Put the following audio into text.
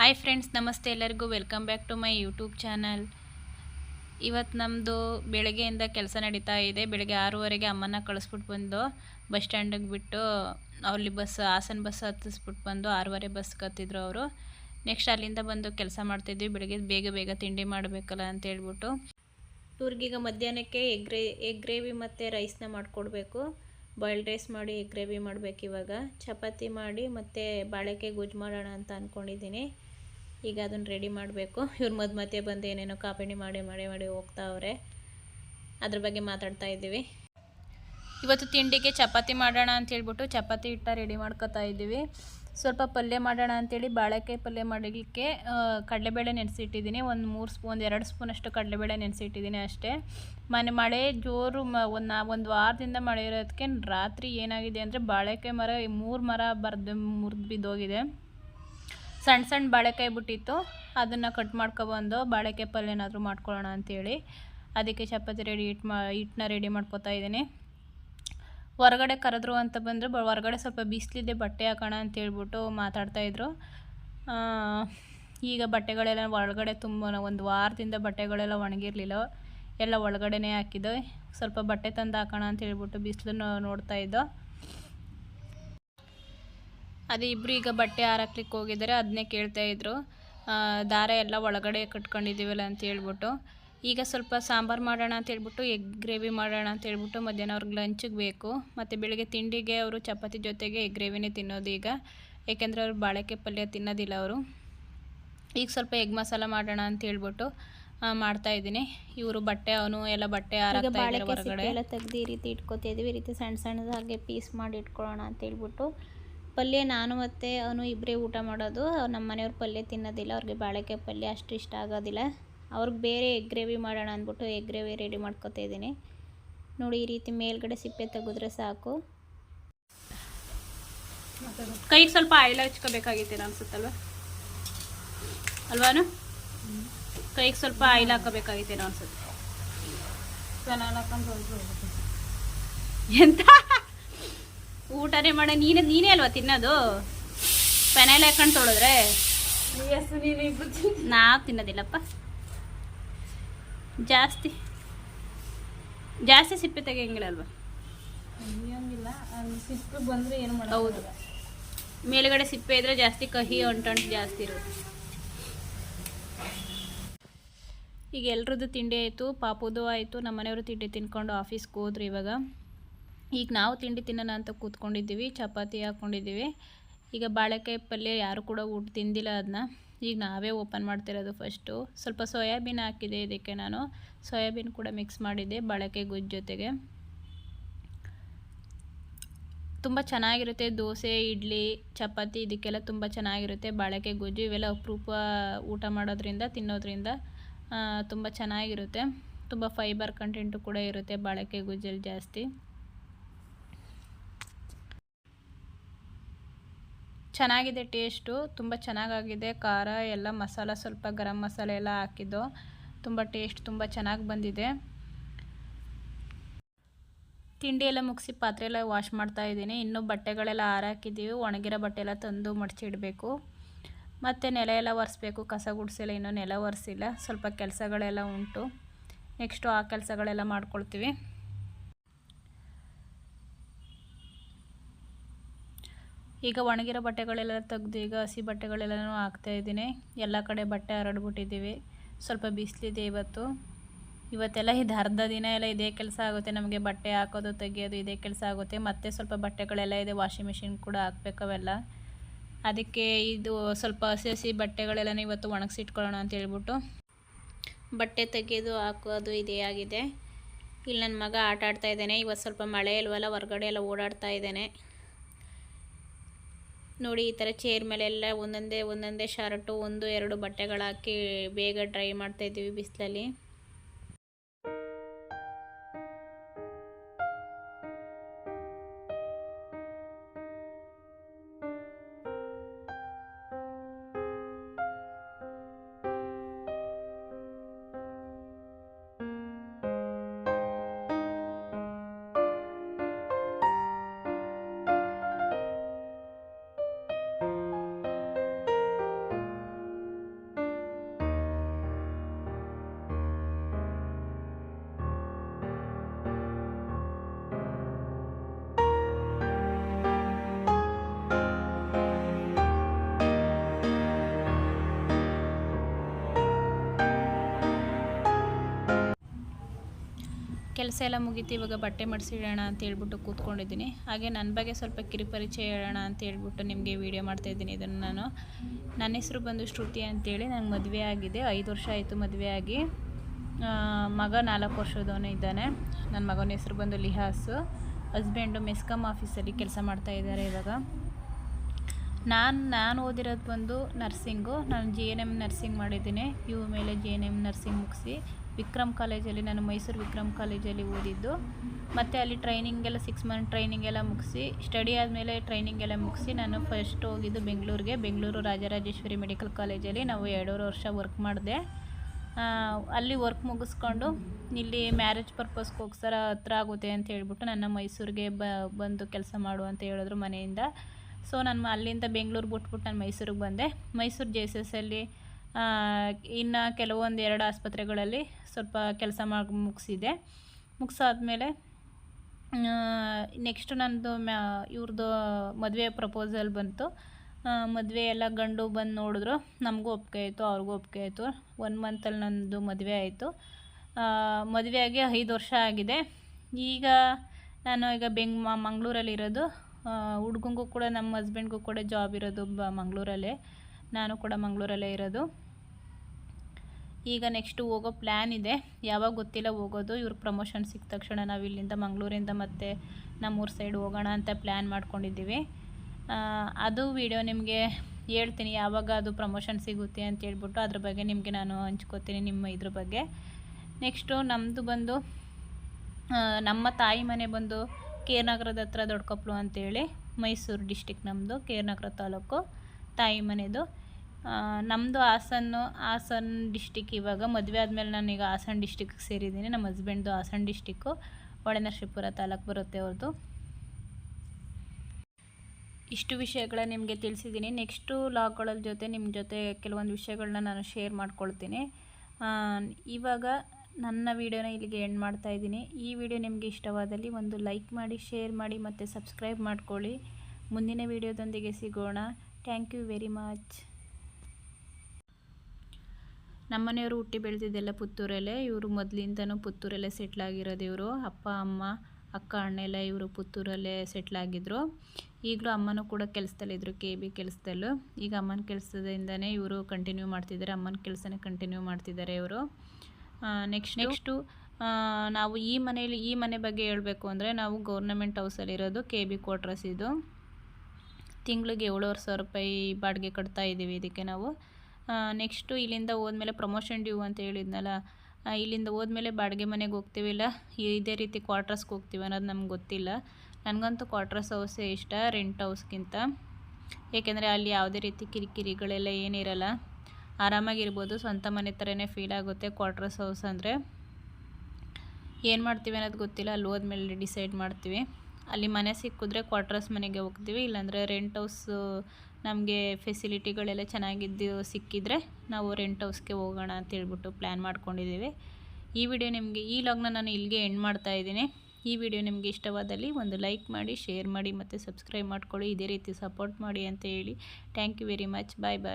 Hi friends ನಮಸ್ತೆ ಎಲ್ಲರಿಗೂ. Welcome back to my YouTube channel ಇವತ್ತು ನಮ್ಮದು ಬೆಳಗ್ಗೆಯಿಂದ ಕೆಲಸ ನಡೀತಾ ಇದೆ. ಬೆಳಗ್ಗೆ ಆರೂವರೆಗೆ ಅಮ್ಮನ ಕಳಿಸ್ಬಿಟ್ಟು ಬಂದು ಬಸ್ ಸ್ಟ್ಯಾಂಡಿಗೆ ಬಿಟ್ಟು ಅಲ್ಲಿ ಬಸ್, ಹಾಸನ ಬಸ್ ಹತ್ತಿಸ್ಬಿಟ್ಟು ಬಂದು ಆರೂವರೆ ಬಸ್ ಕತ್ತಿದ್ರು ಅವರು. ನೆಕ್ಸ್ಟ್ ಅಲ್ಲಿಂದ ಬಂದು ಕೆಲಸ ಮಾಡ್ತಿದ್ವಿ. ಬೆಳಗ್ಗೆ ಬೇಗ ಬೇಗ ತಿಂಡಿ ಮಾಡಬೇಕಲ್ಲ ಅಂತ ಹೇಳ್ಬಿಟ್ಟು. ಇವ್ರಿಗೀಗ ಮಧ್ಯಾಹ್ನಕ್ಕೆ ಎಗ್ ಗ್ರೇ ಎಗ್ ಗ್ರೇವಿ ಮತ್ತು ರೈಸ್ನ ಮಾಡಿಕೊಡ್ಬೇಕು. ಬಾಯ್ಲ್ಡ್ ರೈಸ್ ಮಾಡಿ ಎಗ್ ಗ್ರೇವಿ ಮಾಡಬೇಕು ಇವಾಗ ಚಪಾತಿ ಮಾಡಿ ಮತ್ತು ಬಾಳೆಕೆ ಗೊಜ್ಜು ಮಾಡೋಣ ಅಂತ ಅಂದ್ಕೊಂಡಿದ್ದೀನಿ ಈಗ ಅದನ್ನು ರೆಡಿ ಮಾಡಬೇಕು. ಇವ್ರ ಮದ್ ಮತ್ತೆ ಬಂದು ಏನೇನೋ ಕಾಪಿಣಿ ಮಾಡಿ ಮಾಡಿ ಮಾಡಿ ಹೋಗ್ತಾವ್ರೆ. ಅದ್ರ ಬಗ್ಗೆ ಮಾತಾಡ್ತಾ ಇದ್ದೀವಿ. ಇವತ್ತು ತಿಂಡಿಗೆ ಚಪಾತಿ ಮಾಡೋಣ ಅಂತ ಹೇಳ್ಬಿಟ್ಟು ಚಪಾತಿ ಹಿಟ್ಟ ರೆಡಿ ಮಾಡ್ಕೊತಾ ಇದ್ದೀವಿ. ಸ್ವಲ್ಪ ಪಲ್ಯ ಮಾಡೋಣ ಅಂತೇಳಿ ಬಾಳೆಕಾಯಿ ಪಲ್ಯ ಮಾಡಲಿಕ್ಕೆ ಕಡಲೆಬೇಳೆ ನೆನೆಸಿಟ್ಟಿದ್ದೀನಿ. ಒಂದು ಮೂರು ಸ್ಪೂನ್ ಒಂದು ಎರಡು ಸ್ಪೂನಷ್ಟು ಕಡಲೆಬೇಳೆ ನೆನೆಸಿಟ್ಟಿದ್ದೀನಿ ಅಷ್ಟೇ. ಮನೆ ಮಳೆ ಜೋರು ಮ, ಒಂದು ಒಂದು ವಾರದಿಂದ ಮಳೆ ಇರೋದಕ್ಕೆ ರಾತ್ರಿ ಏನಾಗಿದೆ ಅಂದರೆ ಬಾಳೆಕಾಯಿ ಮರ ಮೂರು ಮರ ಬರ್ದು, ಮುರಿದು ಬಿದ್ದೋಗಿದೆ. ಸಣ್ಣ ಸಣ್ಣ ಬಾಳೆಕಾಯಿ ಬಿಟ್ಟಿತ್ತು, ಅದನ್ನು ಕಟ್ ಮಾಡ್ಕೊಬಂದು ಬಾಳೆಕಾಯಿ ಪಲ್ಯ ಏನಾದರೂ ಮಾಡ್ಕೊಳ್ಳೋಣ ಅಂತೇಳಿ. ಅದಕ್ಕೆ ಚಪಾತಿ ರೆಡಿ ಹಿಟ್ಟು ಮಾ ಹಿಟ್ಟನ್ನ ರೆಡಿ ಮಾಡ್ಕೊತಾ ಇದ್ದೀನಿ. ಹೊರಗಡೆ ಕರೆದ್ರು ಅಂತ ಬಂದರೆ ಬ, ಹೊರಗಡೆ ಸ್ವಲ್ಪ ಬಿಸಿಲಿದೆ, ಬಟ್ಟೆ ಹಾಕೋಣ ಅಂತ ಹೇಳ್ಬಿಟ್ಟು ಮಾತಾಡ್ತಾಯಿದ್ರು ಈಗ ಬಟ್ಟೆಗಳೆಲ್ಲ ಒಳಗಡೆ ತುಂಬ ಒಂದು ವಾರದಿಂದ ಬಟ್ಟೆಗಳೆಲ್ಲ ಒಣಗಿರಲಿಲ್ಲ. ಎಲ್ಲ ಒಳಗಡೆನೇ ಹಾಕಿದ್ದು. ಸ್ವಲ್ಪ ಬಟ್ಟೆ ತಂದು ಹಾಕೋಣ ಅಂತ ಹೇಳ್ಬಿಟ್ಟು ಬಿಸಿಲನ್ನು ನೋಡ್ತಾ ಇದ್ದೋ. ಅದೇ ಇಬ್ಬರು ಈಗ ಬಟ್ಟೆ ಹಾರಾಕ್ಲಿಕ್ಕೆ ಹೋಗಿದ್ದಾರೆ ಅದನ್ನೇ ಕೇಳ್ತಾ ಇದ್ರು. ದಾರ ಎಲ್ಲ ಒಳಗಡೆ ಕಟ್ಕೊಂಡಿದ್ದೀವಲ್ಲ ಅಂತ ಹೇಳ್ಬಿಟ್ಟು. ಈಗ ಸ್ವಲ್ಪ ಸಾಂಬಾರು ಮಾಡೋಣ ಅಂತ ಹೇಳ್ಬಿಟ್ಟು ಎಗ್ ಗ್ರೇವಿ ಮಾಡೋಣ ಅಂತ ಹೇಳ್ಬಿಟ್ಟು ಮಧ್ಯಾಹ್ನ ಅವ್ರಿಗೆ ಲಂಚಿಗೆ ಬೇಕು. ಮತ್ತು ಬೆಳಿಗ್ಗೆ ತಿಂಡಿಗೆ ಅವರು ಚಪಾತಿ ಜೊತೆಗೆ ಎಗ್ ಗ್ರೇವಿನೇ ತಿನ್ನೋದು ಈಗ. ಏಕೆಂದರೆ ಅವ್ರು ಬಾಳೆಕೆ ಪಲ್ಯ ತಿನ್ನೋದಿಲ್ಲ ಅವರು. ಈಗ ಸ್ವಲ್ಪ ಎಗ್ ಮಸಾಲ ಮಾಡೋಣ ಅಂತ ಹೇಳ್ಬಿಟ್ಟು ಮಾಡ್ತಾ ಇದ್ದೀನಿ. ಇವರು ಬಟ್ಟೆ ಅವನು ಎಲ್ಲ ಬಟ್ಟೆ ಹೊರಗಡೆ. ಎಲ್ಲ ತೆಗ್ದು ಈ ರೀತಿ ಇಟ್ಕೋತಿದ್ವಿ ಈ ರೀತಿ ಸಣ್ಣ ಸಣ್ಣದಾಗೆ ಪೀಸ್ ಮಾಡಿ ಇಟ್ಕೊಳ್ಳೋಣ ಅಂತ ಹೇಳ್ಬಿಟ್ಟು ಪಲ್ಯ ನಾನು ಮತ್ತು ಅವನು ಇಬ್ಬರೇ ಊಟ ಮಾಡೋದು. ನಮ್ಮ ಮನೆಯವ್ರ ಪಲ್ಯ ತಿನ್ನೋದಿಲ್ಲ. ಅವ್ರಿಗೆ ಬಾಳೆಕಾಯಿ ಪಲ್ಯ ಅಷ್ಟು ಇಷ್ಟ ಆಗೋದಿಲ್ಲ. ಅವ್ರಿಗೆ ಬೇರೆ ಎಗ್ ಗ್ರೇವಿ ಮಾಡೋಣ ಅಂದ್ಬಿಟ್ಟು ಎಗ್ ಗ್ರೇವಿ ರೆಡಿ ಮಾಡ್ಕೊತಾ ಇದ್ದೀನಿ. ನೋಡಿ ಈ ರೀತಿ ಮೇಲ್ಗಡೆ ಸಿಪ್ಪೆ ತೆಗೆದ್ರೆ ಸಾಕು. ಕೈಗೆ ಸ್ವಲ್ಪ ಆಯಿಲ್ ಹಚ್ಕೋಬೇಕಾಗಿತ್ತು ಅನ್ಸುತ್ತಲ್ವ? ಅಲ್ವಾನು? ಕೈಗೆ ಸ್ವಲ್ಪ ಆಯಿಲ್ ಹಾಕೋಬೇಕಾಗಿತ್ತೇನೋ ಅನ್ಸುತ್ತೆ. ಎಂತ? ಊಟನೇ ಮಾಡ ನೀನೇ ನೀನೇ ಅಲ್ವಾ ತಿನ್ನೋದು? ಪೆನೈಲ್ ಹಾಕೊಂಡು ತೊಳೆದ್ರೆ? ನಾವು ತಿನ್ನೋದಿಲ್ಲಪ್ಪ. ಜಾಸ್ತಿ. ಜಾಸ್ತಿ ಸಿಪ್ಪೆ ತೆಗಿಯಂಗಿಲ್ಲ ಅಲ್ವಾ? ಸಿಪ್ಪೆ ಬಂದರೆ ಏನು ಮಾಡೋದು ಹೌದು. ಮೇಲುಗಡೆ ಸಿಪ್ಪೆ ಇದ್ರೆ ಜಾಸ್ತಿ ಕಹಿ ಅಂಟಂಟು ಜಾಸ್ತಿ ಇರುತ್ತೆ. ಈಗ ಎಲ್ರದ್ದು ತಿಂಡಿ ಆಯಿತು ಪಾಪುದು ಆಯಿತು ನಮ್ಮ ಮನೆಯವರು ತಿಂಡಿ ತಿನ್ಕೊಂಡು ಆಫೀಸ್ಗೆ ಹೋದ್ರು ಇವಾಗ. ಈಗ ನಾವು ತಿಂಡಿ ತಿನ್ನೋಣ ಅಂತ ಕೂತ್ಕೊಂಡಿದ್ದೀವಿ, ಚಪಾತಿ ಹಾಕ್ಕೊಂಡಿದ್ದೀವಿ ಈಗ ಬಾಳೆಕಾಯಿ ಪಲ್ಯ ಯಾರು ಕೂಡ ಊಟ ತಿಂದಿಲ್ಲ ಅದನ್ನ ಈಗ ನಾವೇ ಓಪನ್ ಮಾಡ್ತಿರೋದು ಫಸ್ಟು ಸ್ವಲ್ಪ ಸೋಯಾಬೀನ್ ಹಾಕಿದೆ ಇದಕ್ಕೆ ನಾನು. ಸೋಯಾಬೀನ್ ಕೂಡ ಮಿಕ್ಸ್ ಮಾಡಿದ್ದೆ ಬಾಳೆಕಾಯಿ ಗೊಜ್ಜು ಜೊತೆಗೆ. ತುಂಬ ಚೆನ್ನಾಗಿರುತ್ತೆ ದೋಸೆ, ಇಡ್ಲಿ, ಚಪಾತಿ, ಇದಕ್ಕೆಲ್ಲ ತುಂಬ ಚೆನ್ನಾಗಿರುತ್ತೆ ಬಾಳೆಕಾಯಿ ಗೊಜ್ಜು. ಇವೆಲ್ಲ ಅಪರೂಪ ಊಟ ಮಾಡೋದ್ರಿಂದ, ತಿನ್ನೋದ್ರಿಂದ ತುಂಬ ಚೆನ್ನಾಗಿರುತ್ತೆ. ತುಂಬ ಫೈಬರ್ ಕಂಟೆಂಟು ಕೂಡ ಇರುತ್ತೆ ಬಾಳೆಕಾಯಿ ಗೊಜ್ಜಲ್ಲಿ ಜಾಸ್ತಿ. ಚೆನ್ನಾಗಿದೆ ಟೇಸ್ಟು, ತುಂಬ ಚೆನ್ನಾಗಾಗಿದೆ. ಖಾರ, ಎಲ್ಲ ಮಸಾಲ ಸ್ವಲ್ಪ ಗರಂ ಮಸಾಲೆ ಎಲ್ಲ ಹಾಕಿದ್ದು. ತುಂಬ ಟೇಸ್ಟ್ ತುಂಬ ಚೆನ್ನಾಗಿ ಬಂದಿದೆ. ತಿಂಡಿ ಎಲ್ಲ ಮುಗಿಸಿ ಪಾತ್ರೆ ಎಲ್ಲ ವಾಶ್ ಮಾಡ್ತಾ ಇದ್ದೀನಿ. ಇನ್ನೂ ಬಟ್ಟೆಗಳೆಲ್ಲ ಹಾರಾಕಿದ್ದೀವಿ. ಒಣಗಿರೋ ಬಟ್ಟೆ ಎಲ್ಲ ತಂದು ಮಡಚಿಡಬೇಕು. ಮತ್ತು ನೆಲ ಎಲ್ಲ ಒರೆಸ್ಬೇಕು. ಕಸ ಗುಡಿಸಿಲ್ಲ ಇನ್ನೂ ನೆಲ ಒರೆಸಿಲ್ಲ. ಸ್ವಲ್ಪ ಕೆಲಸಗಳೆಲ್ಲ ಉಂಟು. ನೆಕ್ಸ್ಟು ಆ ಕೆಲಸಗಳೆಲ್ಲ ಮಾಡ್ಕೊಳ್ತೀವಿ. ಈಗ ಒಣಗಿರೋ ಬಟ್ಟೆಗಳೆಲ್ಲ ತೆಗೆದು ಈಗ ಹಸಿ ಬಟ್ಟೆಗಳೆಲ್ಲನೂ ಇದ್ದೀನಿ. ಎಲ್ಲ ಕಡೆ ಬಟ್ಟೆ ಹರಡ್ಬಿಟ್ಟಿದ್ದೀವಿ. ಸ್ವಲ್ಪ ಬಿಸಿಲಿದೆ ಇವತ್ತು. ಇವತ್ತೆಲ್ಲ ಇದು ಅರ್ಧ ದಿನ ಎಲ್ಲ ಇದೇ ಕೆಲಸ ಆಗುತ್ತೆ. ನಮಗೆ ಬಟ್ಟೆ ಹಾಕೋದು, ತೆಗೆಯೋದು ಇದೇ ಕೆಲಸ ಆಗುತ್ತೆ. ಮತ್ತು ಸ್ವಲ್ಪ ಬಟ್ಟೆಗಳೆಲ್ಲ ಇದೆ, ವಾಷಿಂಗ್ ಮಿಷಿನ್ ಕೂಡ ಹಾಕ್ಬೇಕು ಅವೆಲ್ಲ. ಅದಕ್ಕೆ ಇದು ಸ್ವಲ್ಪ ಹಸಿ ಹಸಿ ಬಟ್ಟೆಗಳೆಲ್ಲ ಇವತ್ತು ಒಣಗಿಸಿಟ್ಕೊಳ್ಳೋಣ ಅಂತ ಹೇಳ್ಬಿಟ್ಟು. ಬಟ್ಟೆ ತೆಗೆಯೋದು ಹಾಕೋದು ಇದೇ ಆಗಿದೆ. ಇಲ್ಲಿ ನನ್ನ ಮಗ ಆಟ ಆಡ್ತಾ ಇದ್ದಾನೆ. ಇವತ್ತು ಸ್ವಲ್ಪ ಮಳೆ ಇಲ್ವಲ್ಲ, ಹೊರಗಡೆ ಎಲ್ಲ ಓಡಾಡ್ತಾ ಇದ್ದಾನೆ. ನೋಡಿ ಈ ಥರ ಚೇರ್ ಮೇಲೆಲ್ಲ ಒಂದೊಂದೇ ಒಂದೊಂದೇ ಶರ್ಟು, ಒಂದು ಎರಡು ಬಟ್ಟೆಗಳು ಹಾಕಿ ಬೇಗ ಡ್ರೈ ಮಾಡ್ತಾಯಿದ್ದೀವಿ ಬಿಸಿಲಲ್ಲಿ. ಕೆಲಸ ಎಲ್ಲ ಮುಗೀತು, ಇವಾಗ ಬಟ್ಟೆ ಮಡಿಸಿಡೋಣ ಅಂತ ಹೇಳ್ಬಿಟ್ಟು ಕೂತ್ಕೊಂಡಿದ್ದೀನಿ. ಹಾಗೆ ನನ್ನ ಬಗ್ಗೆ ಸ್ವಲ್ಪ ಕಿರುಪರಿಚಯ ಹೇಳೋಣ ಅಂತ ಹೇಳ್ಬಿಟ್ಟು ನಿಮಗೆ ವೀಡಿಯೋ ಮಾಡ್ತಾಯಿದ್ದೀನಿ ಇದನ್ನು ನಾನು. ನನ್ನ ಹೆಸರು ಬಂದು ಶ್ರುತಿ ಅಂತೇಳಿ, ನಂಗೆ ಮದುವೆ ಆಗಿದೆ, ಐದು ವರ್ಷ ಆಯಿತು ಮದುವೆ ಆಗಿ. ಮಗ ನಾಲ್ಕು ವರ್ಷದವನು ಇದ್ದಾನೆ. ನನ್ನ ಮಗನ ಹೆಸರು ಬಂದು ಲಿಹಾಸು. ಹಸ್ಬೆಂಡು ಮೆಸ್ಕಾಮ್ ಆಫೀಸಲ್ಲಿ ಕೆಲಸ ಮಾಡ್ತಾ ಇದ್ದಾರೆ ಇವಾಗ. ನಾನು ನಾನು ಓದಿರೋದು ಬಂದು ನರ್ಸಿಂಗು ನಾನು ಜಿ ಎನ್ ಎಂ ನರ್ಸಿಂಗ್ ಮಾಡಿದ್ದೀನಿ. ಯು ಮೇಲೆ ಜಿ ಎನ್ ಎಂ ನರ್ಸಿಂಗ್ ಮುಗಿಸಿ. ವಿಕ್ರಮ್ ಕಾಲೇಜಲ್ಲಿ, ನಾನು ಮೈಸೂರು ವಿಕ್ರಮ್ ಕಾಲೇಜಲ್ಲಿ ಓದಿದ್ದು. ಮತ್ತು ಅಲ್ಲಿ ಟ್ರೈನಿಂಗ್ ಎಲ್ಲ ಸಿಕ್ಸ್ ಮಂತ್ ಟ್ರೈನಿಂಗ್ ಎಲ್ಲ ಮುಗಿಸಿ ಸ್ಟಡಿ ಆದಮೇಲೆ ಟ್ರೈನಿಂಗ್ ಎಲ್ಲ ಮುಗಿಸಿ ನಾನು ಫಸ್ಟ್ ಹೋಗಿದ್ದು ಬೆಂಗಳೂರಿಗೆ. ಬೆಂಗಳೂರು ರಾಜರಾಜೇಶ್ವರಿ ಮೆಡಿಕಲ್ ಕಾಲೇಜಲ್ಲಿ ನಾವು ಎರಡೂವರೆ ವರ್ಷ ವರ್ಕ್ ಮಾಡಿದೆ. ಅಲ್ಲಿ ವರ್ಕ್ ಮುಗಿಸ್ಕೊಂಡು ಇಲ್ಲಿ ಮ್ಯಾರೇಜ್ ಪರ್ಪಸ್ಗೋಸ್ಕರ ಹತ್ರ ಆಗುತ್ತೆ ಅಂತ ಹೇಳ್ಬಿಟ್ಟು ನನ್ನ ಮೈಸೂರಿಗೆ ಬಂದು ಕೆಲಸ ಮಾಡು ಅಂತ ಹೇಳಿದ್ರು ಮನೆಯಿಂದ. ಸೊ ನಾನು ಅಲ್ಲಿಂದ ಬೆಂಗಳೂರು ಬಿಟ್ಬಿಟ್ಟು ನಾನು ಮೈಸೂರಿಗೆ ಬಂದೆ. ಮೈಸೂರು ಜೆ ಎಸ್ ಎಸ್ ಅಲ್ಲಿ ಇನ್ನು ಕೆಲವೊಂದು ಎರಡು ಆಸ್ಪತ್ರೆಗಳಲ್ಲಿ ಸ್ವಲ್ಪ ಕೆಲಸ ಮಾಡಿ ಮುಗಿಸಿದೆ. ಮುಗಿಸಾದ್ಮೇಲೆ ನೆಕ್ಸ್ಟ್ ನನ್ನದು ಮ್ಯಾ ಇವ್ರದ್ದು ಮದುವೆ ಪ್ರಪೋಸಲ್ ಬಂತು. ಮದುವೆ ಎಲ್ಲ ಗಂಡು ಬಂದು ನೋಡಿದ್ರು. ನಮಗೂ ಒಪ್ಪಿಗೆ ಆಯಿತು, ಅವ್ರಿಗೂ ಒಪ್ಪಿಗೆ ಆಯಿತು. ಒನ್ ಮಂತಲ್ಲಿ ನನ್ನದು ಮದುವೆ ಆಯಿತು. ಮದುವೆ ಆಗಿ ಐದು ವರ್ಷ ಆಗಿದೆ. ಈಗ ನಾನು ಈಗ ಬೆಂಗ್ ಮಂಗಳೂರಲ್ಲಿ ಇರೋದು ಹುಡ್ಗಂಗೂ ಕೂಡ ನಮ್ಮ ಹಸ್ಬೆಂಡ್ಗೂ ಕೂಡ ಜಾಬ್ ಇರೋದು ಬ, ಮಂಗಳೂರಲ್ಲೇ. ನಾನು ಕೂಡ ಮಂಗಳೂರಲ್ಲೇ ಇರೋದು. ಈಗ ನೆಕ್ಸ್ಟು ಹೋಗೋ ಪ್ಲ್ಯಾನ್ ಇದೆ. ಯಾವಾಗ ಗೊತ್ತಿಲ್ಲ ಹೋಗೋದು. ಇವ್ರ ಪ್ರಮೋಷನ್ ಸಿಕ್ಕ ತಕ್ಷಣ ನಾವು ಇಲ್ಲಿಂದ ಮಂಗಳೂರಿಂದ ಮತ್ತೆ ನಮ್ಮೂರು ಸೈಡ್ ಹೋಗೋಣ ಅಂತ ಪ್ಲ್ಯಾನ್ ಮಾಡ್ಕೊಂಡಿದ್ದೀವಿ. ಅದು ವಿಡಿಯೋ ನಿಮಗೆ ಹೇಳ್ತೀನಿ ಯಾವಾಗ ಅದು ಪ್ರಮೋಷನ್ ಸಿಗುತ್ತೆ ಅಂತ ಹೇಳ್ಬಿಟ್ಟು ಅದ್ರ ಬಗ್ಗೆ ನಿಮಗೆ ನಾನು ಹಂಚ್ಕೋತೀನಿ ನಿಮ್ಮ ಇದ್ರ ಬಗ್ಗೆ. ನೆಕ್ಸ್ಟು ನಮ್ಮದು ಬಂದು ನಮ್ಮ ತಾಯಿ ಮನೆ ಬಂದು ಕೇರ್ನಗರದ ಹತ್ರ ದೊಡ್ಡಕೊಪ್ಲು ಅಂತೇಳಿ ಮೈಸೂರು ಡಿಸ್ಟಿಕ್ ನಮ್ಮದು ಕೇರ್ನಗರ ತಾಲೂಕು ತಾಯಿ ಮನೆದು. ನಮ್ಮದು ಹಾಸನ್ನು ಹಾಸನ್ ಡಿಸ್ಟಿಕ್ ಇವಾಗ ಮದುವೆ ಆದಮೇಲೆ ನಾನೀಗ ಹಾಸನ ಡಿಸ್ಟಿಕ್ಗೆ ಸೇರಿದ್ದೀನಿ. ನಮ್ಮ ಹಸ್ಬೆಂಡ್ದು ಹಾಸನ ಡಿಸ್ಟಿಕ್ಕು ಒಳನರಸೀಪುರ ತಾಲೂಕು ಬರುತ್ತೆ ಅವ್ರದ್ದು ಇಷ್ಟು ವಿಷಯಗಳ ನಿಮಗೆ ತಿಳಿಸಿದ್ದೀನಿ. ನೆಕ್ಸ್ಟು ಲಾಗ್ಗಳ ಜೊತೆ ನಿಮ್ಮ ಜೊತೆ ಕೆಲವೊಂದು ವಿಷಯಗಳನ್ನ ನಾನು ಶೇರ್ ಮಾಡ್ಕೊಳ್ತೀನಿ. ಇವಾಗ ನನ್ನ ವಿಡಿಯೋನ ಇಲ್ಲಿಗೆ ಎಂಡ್ ಮಾಡ್ತಾ ಇದ್ದೀನಿ. ಈ ವಿಡಿಯೋ ನಿಮಗೆ ಇಷ್ಟವಾದಲ್ಲಿ ಒಂದು ಲೈಕ್ ಮಾಡಿ ಶೇರ್ ಮಾಡಿ ಮತ್ತು ಸಬ್ಸ್ಕ್ರೈಬ್ ಮಾಡ್ಕೊಳ್ಳಿ. ಮುಂದಿನ ವಿಡಿಯೋದೊಂದಿಗೆ ಸಿಗೋಣ. ಥ್ಯಾಂಕ್ ಯು ವೆರಿ ಮಚ್ ನಮ್ಮನೆಯವರು ಹುಟ್ಟಿ ಬೆಳೆದಿದ್ದೆಲ್ಲ ಪುತ್ತೂರಲ್ಲೇ ಇವರು ಮೊದಲಿಂದನೂ ಪುತ್ತೂರಲ್ಲೇ ಸೆಟ್ಲ್ ಆಗಿರೋದು ಇವರು. ಅಪ್ಪ ಅಮ್ಮ ಅಕ್ಕ ಅಣ್ಣ ಎಲ್ಲ ಇವರು ಪುತ್ತೂರಲ್ಲೇ ಸೆಟ್ಲ್ ಆಗಿದ್ರು. ಈಗಲೂ ಅಮ್ಮನೂ ಕೂಡ ಕೆಲಸದಲ್ಲಿದ್ದರು ಕೆ ಬಿ ಕೆಲಸದಲ್ಲೂ. ಈಗ ಅಮ್ಮನ ಕೆಲಸದಿಂದನೇ ಇವರು ಕಂಟಿನ್ಯೂ ಮಾಡ್ತಿದ್ದಾರೆ ಅಮ್ಮನ ಕೆಲಸನೇ ಕಂಟಿನ್ಯೂ ಮಾಡ್ತಿದ್ದಾರೆ ಇವರು. ನೆಕ್ಸ್ಟ್ ನೆಕ್ಸ್ಟು ನಾವು ಈ ಮನೆಯಲ್ಲಿ ಈ ಮನೆ ಬಗ್ಗೆ ಹೇಳಬೇಕು ಅಂದರೆ ನಾವು ಗೌರ್ನಮೆಂಟ್ ಹೌಸಲ್ಲಿರೋದು ಕೆ ಬಿ ಕ್ವಾರ್ಟರ್ಸ್ ಇದು. ತಿಂಗಳಿಗೆ ಏಳುವರೆ ಸಾವಿರ ರೂಪಾಯಿ ಬಾಡಿಗೆ ಕಟ್ತಾ ಇದ್ದೀವಿ ಇದಕ್ಕೆ ನಾವು. ನೆಕ್ಸ್ಟು ಇಲ್ಲಿಂದ ಹೋದ್ಮೇಲೆ ಪ್ರಮೋಷನ್ ಡ್ಯೂ ಅಂತ ಹೇಳಿದ್ನಲ್ಲ ಇಲ್ಲಿಂದ ಹೋದ್ಮೇಲೆ ಬಾಡಿಗೆ ಮನೆಗೆ ಹೋಗ್ತೀವಿ ಇಲ್ಲ? ಇದೇ ರೀತಿ ಕ್ವಾರ್ಟರ್ಸ್ಗೆ ಹೋಗ್ತೀವಿ ಅನ್ನೋದು ನಮ್ಗೆ ಗೊತ್ತಿಲ್ಲ. ನನಗಂತೂ ಕ್ವಾರ್ಟರ್ಸ್ ಹೌಸೇ ಇಷ್ಟ ರೆಂಟ್ ಹೌಸ್ಗಿಂತ ಏಕೆಂದರೆ ಅಲ್ಲಿ ಯಾವುದೇ ರೀತಿ ಕಿರಿಕಿರಿಗಳೆಲ್ಲ ಏನಿರಲ್ಲ ಆರಾಮಾಗಿರ್ಬೋದು, ಸ್ವಂತ ಮನೆ ಥರನೇ ಫೀಲ್ ಆಗುತ್ತೆ ಕ್ವಾರ್ಟರ್ಸ್ ಹೌಸ್ ಅಂದರೆ. ಏನು ಮಾಡ್ತೀವಿ ಅನ್ನೋದು ಗೊತ್ತಿಲ್ಲ, ಅಲ್ಲಿ ಹೋದ್ಮೇಲೆ ಡಿಸೈಡ್ ಮಾಡ್ತೀವಿ. ಅಲ್ಲಿ ಮನೆ ಸಿಕ್ಕಿದ್ರೆ ಕ್ವಾರ್ಟರ್ಸ್ ಮನೆಗೆ ಹೋಗ್ತೀವಿ, ಇಲ್ಲಾಂದರೆ ರೆಂಟ್ ಹೌಸ್ ನಮಗೆ ಫೆಸಿಲಿಟಿಗಳೆಲ್ಲ ಚೆನ್ನಾಗಿದ್ದು ಸಿಕ್ಕಿದ್ರೆ ನಾವು ರೆಂಟ್ ಹೌಸ್ಗೆ ಹೋಗೋಣ ಅಂತ ಹೇಳ್ಬಿಟ್ಟು ಪ್ಲ್ಯಾನ್ ಮಾಡ್ಕೊಂಡಿದ್ದೀವಿ. ಈ ವಿಡಿಯೋ ನಿಮಗೆ, ಈ ಲಾಗ್ನ ನಾನು ಇಲ್ಲಿಗೆ ಎಂಡ್ ಮಾಡ್ತಾ ಇದ್ದೀನಿ. ಈ ವಿಡಿಯೋ ನಿಮಗೆ ಇಷ್ಟವಾದಲ್ಲಿ ಒಂದು ಲೈಕ್ ಮಾಡಿ ಶೇರ್ ಮಾಡಿ ಮತ್ತು ಸಬ್ಸ್ಕ್ರೈಬ್ ಮಾಡ್ಕೊಳ್ಳಿ, ಇದೇ ರೀತಿ ಸಪೋರ್ಟ್ ಮಾಡಿ ಅಂತ ಹೇಳಿ. Thank you very much bye bye